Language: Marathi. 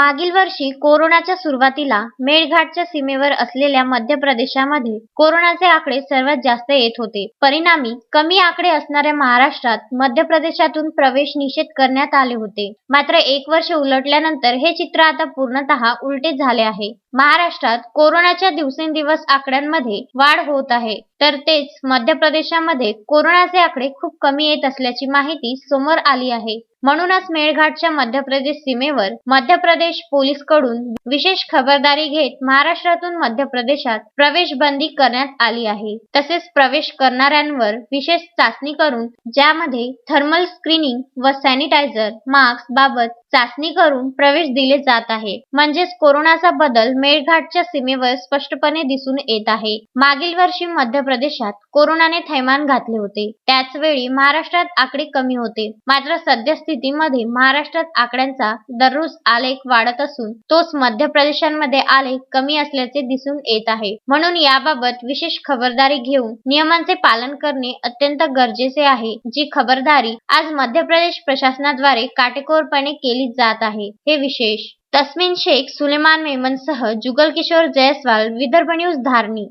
मागील वर्षी कोरोनाच्या सुरुवातीला मेळघाटच्या सीमेवर असलेल्या मध्य प्रदेशामध्ये कोरोनाचे आकडे सर्वात जास्त येत होते. परिणामी कमी आकडे असणाऱ्या महाराष्ट्रात मध्य प्रदेशातून प्रवेश निषेध करण्यात आले होते. मात्र एक वर्ष उलटल्यानंतर हे चित्र आता पूर्णतः उलटे झाले आहे. महाराष्ट्रात कोरोनाच्या दिवसेंदिवस आकड्यांमध्ये वाढ होत आहे. तर तेच मध्य प्रदेशामध्ये कोरोनाचे आकडे खूप कमी येत असल्याची माहिती समोर आली आहे. म्हणूनच मेळघाटच्या मध्य प्रदेश सीमेवर मध्य प्रदेश पोलीसकडून विशेष खबरदारी घेत महाराष्ट्रातून मध्य प्रदेशात प्रवेश बंदी करण्यात आली आहे. तसेच प्रवेश करणाऱ्यांवर विशेष चाचणी करून ज्यामध्ये थर्मल स्क्रीनिंग व सॅनिटायझर मास्क बाबत चाचणी करून प्रवेश दिले जात आहे. म्हणजेच कोरोनाचा बदल मेळघाटच्या सीमेवर स्पष्टपणे दिसून येत आहे. मागील वर्षी मध्य प्रदेशात कोरोनाने थैमान घातले होते. त्याच वेळी महाराष्ट्रात आकडे कमी होते. मात्र सध्या सद्यस्थितीमध्ये महाराष्ट्रात आकड्यांचा दररोज आलेख वाढत असून तोच मध्य प्रदेशांमध्ये आलेख कमी असल्याचे दिसून येत आहे. म्हणून याबाबत विशेष खबरदारी घेऊन नियमांचे पालन करणे अत्यंत गरजेचे आहे जी खबरदारी आज मध्य प्रदेश प्रशासनाद्वारे काटेकोरपणे केली जात आहे. हे विशेष तस्मिन शेख सुलेमान मेमनसह जुगल किशोर जयस्वाल विदर्भ न्यूज धारणी.